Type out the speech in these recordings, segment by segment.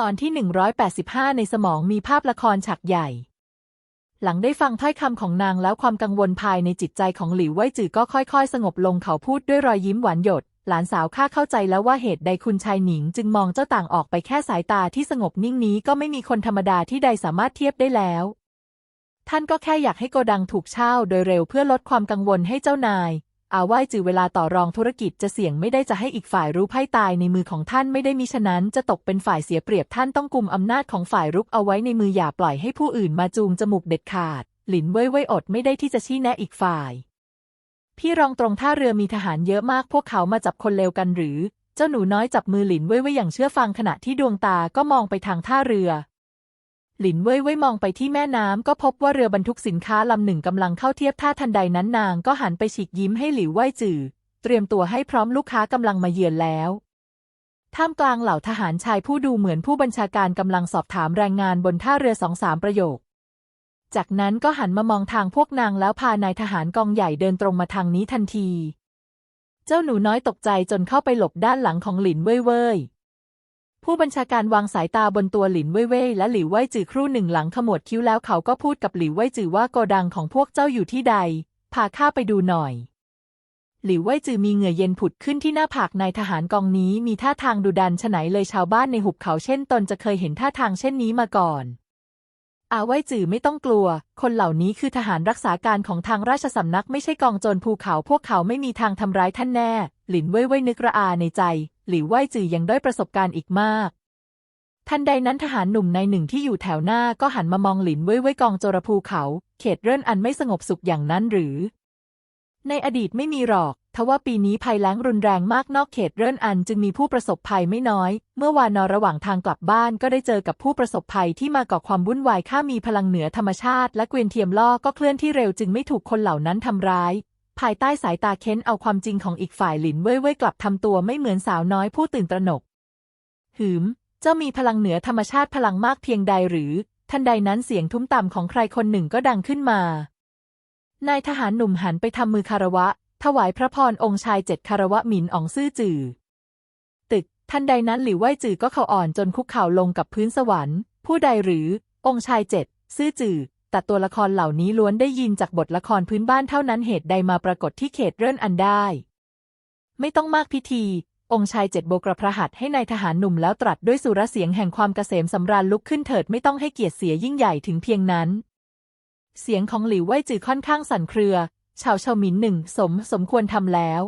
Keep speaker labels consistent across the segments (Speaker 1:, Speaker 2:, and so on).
Speaker 1: ตอนที่ 185 ในสมองมีภาพละครฉากใหญ่ หลังได้ฟังถ้อยคำของนางแล้วความกังวลภายในจิตใจของหลิวไว้จือก็ค่อยๆ สงบลงเขาพูดด้วยรอยยิ้มหวานหยด หลานสาวข้าเข้าใจแล้วว่าเหตุใดคุณชายหนิง จึงมองเจ้าต่างออกไปแค่สายตาที่สงบนิ่งนี้ก็ไม่มีคนธรรมดาที่ใดสามารถเทียบได้แล้ว ท่านก็แค่อยากให้โกดังถูกเช่าโดยเร็วเพื่อลดความกังวลให้เจ้านาย อาว่ายจือเวลาต่อรองธุรกิจจะเสี่ยงไม่ได้จะให้อีกฝ่ายรู้ไพ่ตายในมือของท่านไม่ได้มิฉะนั้น จะตกเป็นฝ่ายเสียเปรียบท่านต้องกุมอำนาจของฝ่ายรุกเอาไว้ในมืออย่าปล่อยให้ผู้อื่นมาจูงจมูกเด็ดขาด หลินเว่ยเว่ยอดไม่ได้ที่จะชี้แนะอีกฝ่าย พี่รองตรงท่าเรือมีทหารเยอะมากพวกเขามาจับคนเลวกันหรือ เจ้าหนูน้อยจับมือหลินเว่ยเว่ยอย่างเชื่อฟังขณะที่ดวงตาก็มองไปทางท่าเรือ หลินเว่ยเว่ยมองไปที่แม่น้ำก็พบว่าเรือบรรทุกสินค้าลำหนึ่งกำลังเข้าเทียบท่าทันใดนั้นนางก็หันไปฉีกยิ้มให้หลิวไว่ยจื่อ เตรียมตัวให้พร้อมลูกค้ากำลังมาเยือนแล้ว ท่ามกลางเหล่าทหารชายผู้ดูเหมือนผู้บัญชาการกำลังสอบถามแรงงานบนท่าเรือสองสามประโยค จากนั้นก็หันมามองทางพวกนางแล้วพานายทหารกองใหญ่เดินตรงมาทางนี้ทันที เจ้าหนูน้อยตกใจจนเข้าไปหลบด้านหลังของหลินเว่ยเว่ย ผู้บัญชาการวางสายตาบนตัวหลินเว่ยเว่ยและหลิวไว่ยจือครู่หนึ่งหลังขมวดคิ้วแล้วเขาก็พูดกับหลิวไว่ยจือว่าโกดังของพวกเจ้าอยู่ที่ใด พาข้าไปดูหน่อย หลิวไว่ยจือมีเหงื่อเย็นผุดขึ้นที่หน้าผากนายทหารกองนี้มีท่าทางดุดันฉไหนเลยชาวบ้านในหุบเขาเช่นตนจะเคยเห็นท่าทางเช่นนี้มาก่อน อาไว้จือไม่ต้องกลัว คนเหล่านี้คือทหารรักษาการของทางราชสำนักไม่ใช่กองโจรภูเขาพวกเขาไม่มีทางทำร้ายท่านแน่ หลินเว่ยเว่ยนึกระอาในใจหลิวไวจือยังด้อยประสบการณ์อีกมากทันใดนั้นทหารหนุ่มในหนึ่งที่อยู่แถวหน้าก็หันมามองหลินเว่ยเว่ยกองโจรภูเขา เขตเร่นอันไม่สงบสุขอย่างนั้นหรือ ในอดีตไม่มีหรอก ทว่าปีนี้ภัยแล้งรุนแรงมากนอกเขตเรื่นอันจึงมีผู้ประสบภัยไม่น้อย เมื่อวานนอระหว่างทางกลับบ้านก็ได้เจอกับผู้ประสบภัยที่มาก่อความวุ่นวายข้ามีพลังเหนือธรรมชาติ และเกวียนเทียมล่อก็เคลื่อนที่เร็วจึงไม่ถูกคนเหล่านั้นทำร้าย ภายใต้สายตาเค้นเอาความจริงของอีกฝ่ายหลินเว่ยเว่ยกลับทำตัวไม่เหมือนสาวน้อยผู้ตื่นตระหนก หืม เจ้ามีพลังเหนือธรรมชาติพลังมากเพียงใดหรือ ทันใดนั้นเสียงทุ้มต่ำของใครคนหนึ่งก็ดังขึ้นมา นายทหารหนุ่มหันไปทำมือคารวะ ถวายพระพรองค์ชายเจ็ดคารวะหมินอองซื่อจือ ตึก ทันใดนั้นหลิวไหวจือก็เข่าอ่อนจนคุกเข่าลงกับพื้นสวรรค์ ผู้ใดหรือ องค์ชายเจ็ดซื่อจือ แต่ตัวละครเหล่านี้ล้วนได้ยินจากบทละครพื้นบ้านเท่านั้นเหตุใดมาปรากฏที่เขตเรื่อนอันได้ ไม่ต้องมากพิธี องค์ชายเจ็ดโบกระพระหัตให้ในายทหารหนุ่มแล้วตรัสด้วยสุรเสียงแห่งความเกษมสำราญลุกขึ้นเถิดไม่ต้องให้เกียรติเสียยิ่งใหญ่ถึงเพียงนั้น เสียงของหลิวไว่ยจือค่อนข้างสั่นเครือ ชาวเฉาหมินหนึ่งสมสมควรทำแล้ว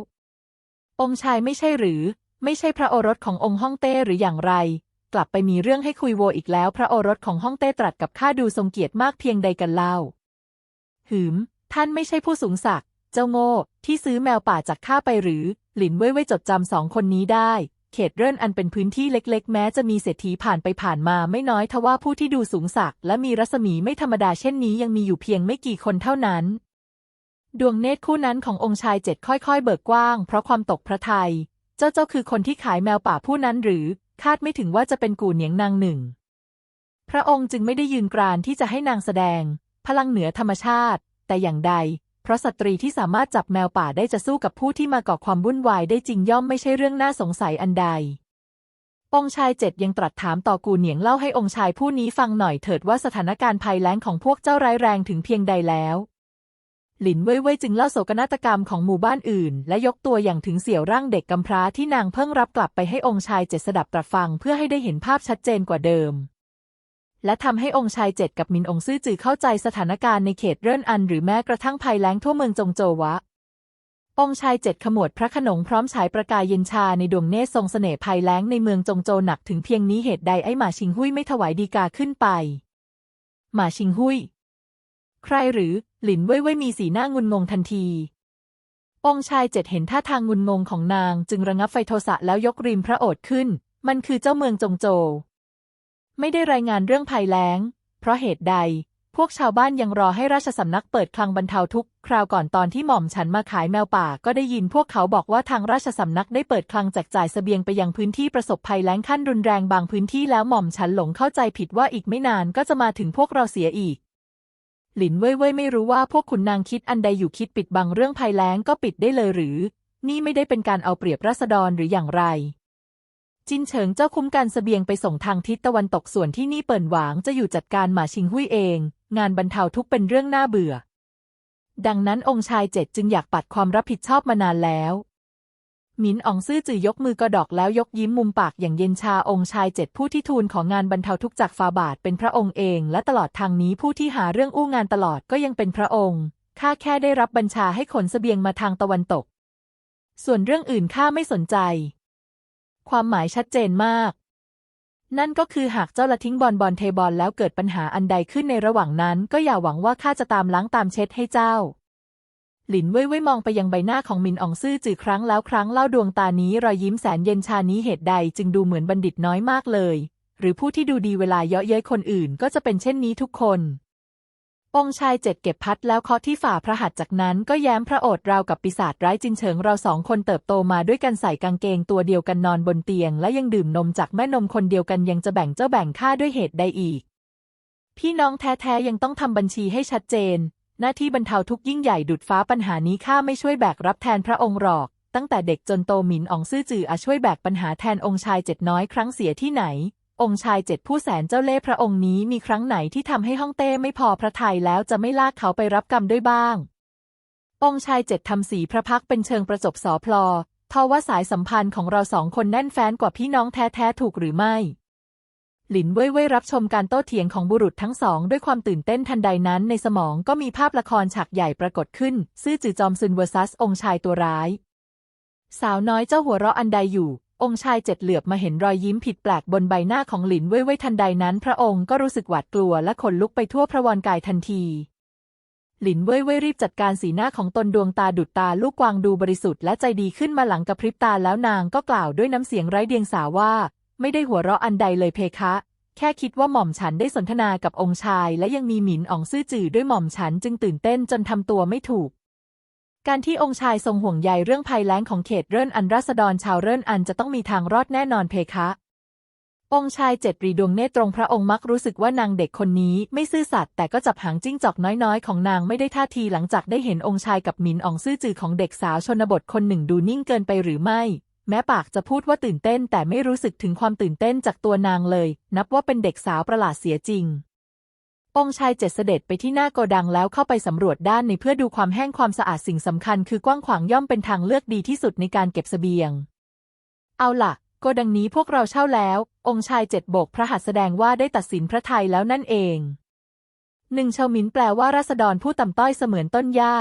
Speaker 1: องค์ชายไม่ใช่หรือ ไม่ใช่พระโอรสขององค์ฮ่องเต้หรืออย่างไร กลับไปมีเรื่องให้คุยโวอีกแล้ว พระโอรสของฮ่องเต้ตรัสกับข้าดูทรงเกียรติมากเพียงใดกันเล่า หืม ท่านไม่ใช่ผู้สูงศักดิ์เจ้าโง่ ที่ซื้อแมวป่าจากข้าไปหรือ หลินเว่ยเว่ยจดจำสองคนนี้ได้ เขตเร่นอันเป็นพื้นที่เล็กๆ แม้จะมีเศรษฐีผ่านไปผ่านมาไม่น้อยทว่าผู้ที่ดูสูงศักดิ์และมีรัศมีไม่ธรรมดาเช่นนี้ยังมีอยู่เพียงไม่กี่คนเท่านั้น ดวงเนตรคู่นั้นขององค์ชายเจ็ดค่อยๆ เบิกกว้าง เพราะความตกพระทัยเจ้าเจ้าคือคนที่ขายแมวป่าผู้นั้นหรือ คาดไม่ถึงว่าจะเป็นกู่เหนียงนางหนึ่ง พระองค์จึงไม่ได้ยืนกรานที่จะให้นางแสดง พลังเหนือธรรมชาติ แต่อย่างใด เพราะสตรีที่สามารถจับแมวป่าได้จะสู้กับผู้ที่มาก่อความวุ่นวายได้จริงย่อมไม่ใช่เรื่องน่าสงสัยอันใด องค์ชายเจ็ดยังตรัสถามต่อกูเหนียงเล่าให้องค์ชายผู้นี้ฟังหน่อยเถิดว่าสถานการณ์ภัยแล้งของพวกเจ้าร้ายแรงถึงเพียงใดแล้ว หลินเว่ยเว่ยจึงเล่าโศกนาฏกรรมของหมู่บ้านอื่น และยกตัวอย่างถึงเสี่ยวร่างเด็กกำพร้าที่นางเพิ่งรับกลับไปให้องค์ชายเจ็ดสดับตรับฟังเพื่อให้ได้เห็นภาพชัดเจนกว่าเดิม และทำให้องค์ชายเจ็ดกับมินองซื่อจือเข้าใจสถานการณ์ในเขตเร่นอันหรือแม้กระทั่งภัยแล้งทั่วเมืองจงโจวะ องค์ชายเจ็ดขมวดพระขนงพร้อมฉายประกายเย็นชาในดวงเนตรทรงเสน่ห์ภัยแล้งในเมืองจงโจหนักถึงเพียงนี้เหตุใดไอ้หมาชิงหุยไม่ถวายดีกาขึ้นไปหมาชิงหุยใครหรือ หลินเว่ยเว่ยมีสีหน้างุนงงทันที องชายเจ็ดเห็นท่าทางงุนงงของนางจึงระงับไฟโทสะแล้วยกริมพระโอษฐ์ขึ้น มันคือเจ้าเมืองจงโจ ไม่ได้รายงานเรื่องภัยแล้ง เพราะเหตุใด พวกชาวบ้านยังรอให้ราชสำนักเปิดคลังบรรเทาทุกข์คราวก่อนตอนที่หม่อมฉันมาขายแมวป่าก็ได้ยินพวกเขาบอกว่าทางราชสำนักได้เปิดคลังแจกจ่ายเสบียงไปยังพื้นที่ประสบภัยแล้งขั้นรุนแรงบางพื้นที่แล้วหม่อมฉันหลงเข้าใจผิดว่าอีกไม่นานก็จะมาถึงพวกเราเสียอีก หลินเว่ยเว่ยไม่รู้ว่าพวกขุนนางคิดอันใดอยู่คิดปิดบังเรื่องภัยแล้งก็ปิดได้เลยหรือ นี่ไม่ได้เป็นการเอาเปรียบราษฎรหรืออย่างไร จินเฉิงเจ้าคุ้มกันเสบียงไปส่งทางทิศตะวันตกส่วนที่นี่เปิ่นหวางจะอยู่จัดการหมาชิงหุยเอง งานบรรเทาทุกเป็นเรื่องน่าเบื่อ ดังนั้นองค์ชายเจ็ดจึงอยากปัดความรับผิดชอบมานานแล้ว หมินอองซื่อจือยกมือกระดอกแล้วยกยิ้มมุมปากอย่างเย็นชาองค์ชายเจ็ดผู้ที่ทูลของงานบรรเทาทุกข์จากฟาบาทเป็นพระองค์เอง และตลอดทางนี้ผู้ที่หาเรื่องอู้งานตลอดก็ยังเป็นพระองค์ข้าแค่ได้รับบัญชาให้ขนเสบียงมาทางตะวันตก ส่วนเรื่องอื่นข้าไม่สนใจ ความหมายชัดเจนมาก นั่นก็คือหากเจ้าละทิ้งบอลบอลเทบอลแล้วเกิดปัญหาอันใดขึ้นในระหว่างนั้น ก็อย่าหวังว่าข้าจะตามล้างตามเช็ดให้เจ้า หลินเว่ยเว่ยมองไปยังใบหน้าของมินอองซื่อจือครั้งแล้วครั้งเล่าดวงตานี้รอยยิ้มแสนเย็นชานี้เหตุใดจึงดูเหมือนบัณฑิตน้อยมากเลย หรือผู้ที่ดูดีเวลาเยาะเย้ยคนอื่นก็จะเป็นเช่นนี้ทุกคนองชายเจ็ดเก็บพัดแล้วเคาะที่ฝ่าพระหัตถ์จากนั้นก็แย้มพระโอษฐ์ราวกับปีศาจร้ายจินเฉิงเราสองคนเติบโตมาด้วยกันใส่กางเกงตัวเดียวกันนอนบนเตียง และยังดื่มนมจากแม่นมคนเดียวกันยังจะแบ่งเจ้าแบ่งข้าด้วยเหตุใดอีก พี่น้องแท้ๆยังต้องทำบัญชีให้ชัดเจน หน้าที่บรรเทาทุกยิ่งใหญ่ดุดฟ้าปัญหานี้ข้าไม่ช่วยแบกรับแทนพระองค์หรอก ตั้งแต่เด็กจนโตหมินอองซื่อจืออาช่วยแบกปัญหาแทนองค์ชายเจ็ดน้อยครั้งเสียที่ไหน องค์ชายเจ็ดผู้แสนเจ้าเล่ห์พระองค์นี้มีครั้งไหนที่ทำให้ฮ่องเต้ไม่พอพระทัยแล้วจะไม่ลากเขาไปรับกรรมด้วยบ้าง องค์ชายเจ็ดทำสีพระพักเป็นเชิงประจบสอพลอทว่าสายสัมพันธ์ของเราสองคนแน่นแฟ้นกว่าพี่น้องแท้ๆถูกหรือไม่ หลินเว่ยเว่ยรับชมการโต้เถียงของบุรุษทั้งสองด้วยความตื่นเต้นทันใดนั้นในสมองก็มีภาพละครฉากใหญ่ปรากฏขึ้น ซื่อจือจอมซุนเวอร์ซัสองชายตัวร้าย สาวน้อยเจ้าหัวเราะอันใดอยู่ องค์ชายเจ็ดเหลือบมาเห็นรอยยิ้มผิดแปลกบนใบหน้าของหลินเว่ยเว่ยทันใดนั้นพระองค์ก็รู้สึกหวาดกลัวและขนลุกไปทั่วพระวรกายทันที หลินเว่ยเว่ยรีบจัดการสีหน้าของตนดวงตาดุดตาลูกกวางดูบริสุทธิ์และใจดีขึ้นมาหลังกระพริบตาแล้วนางก็กล่าวด้วยน้ำเสียงไร้เดียงสาว่า ไม่ได้หัวเราะอันใดเลยเพคะ แค่คิดว่าหม่อมฉันได้สนทนากับองค์ชาย และยังมีหมินอ๋องซื่อจื่อด้วยหม่อมฉันจึงตื่นเต้นจนทำตัวไม่ถูก การที่องค์ชายทรงห่วงใยเรื่องภัยแล้งของเขตเริ่นอันราษฎรชาวเริ่นอันจะต้องมีทางรอดแน่นอนเพคะ องค์ชายเจ็ดรีดวงเนตรตรงพระองค์มักรู้สึกว่านางเด็กคนนี้ไม่ซื่อสัตย์แต่ก็จับหางจิ้งจอกน้อยๆ ของนางไม่ได้ท่าทีหลังจากได้เห็นองค์ชายกับหมินอองซื่อจือของเด็กสาวชนบทคนหนึ่งดูนิ่งเกินไปหรือไม่ แม้ปากจะพูดว่าตื่นเต้นแต่ไม่รู้สึกถึงความตื่นเต้นจากตัวนางเลย นับว่าเป็นเด็กสาวประหลาดเสียจริงองชายเจ็ดเสด็จไปที่หน้าโกดังแล้วเข้าไปสำรวจด้านในเพื่อดูความแห้งความสะอาดสิ่งสำคัญคือกว้างขวางย่อมเป็นทางเลือกดีที่สุดในการเก็บเสบียง เอาล่ะ โกดังนี้พวกเราเช่าแล้ว องชายเจ็ดโบกพระหัตถ์แสดงว่าได้ตัดสินพระทัยแล้วนั่นเองหนึ่งชาหมินแปลว่าราษฎรผู้ต่ำต้อยเสมือนต้นหญ้า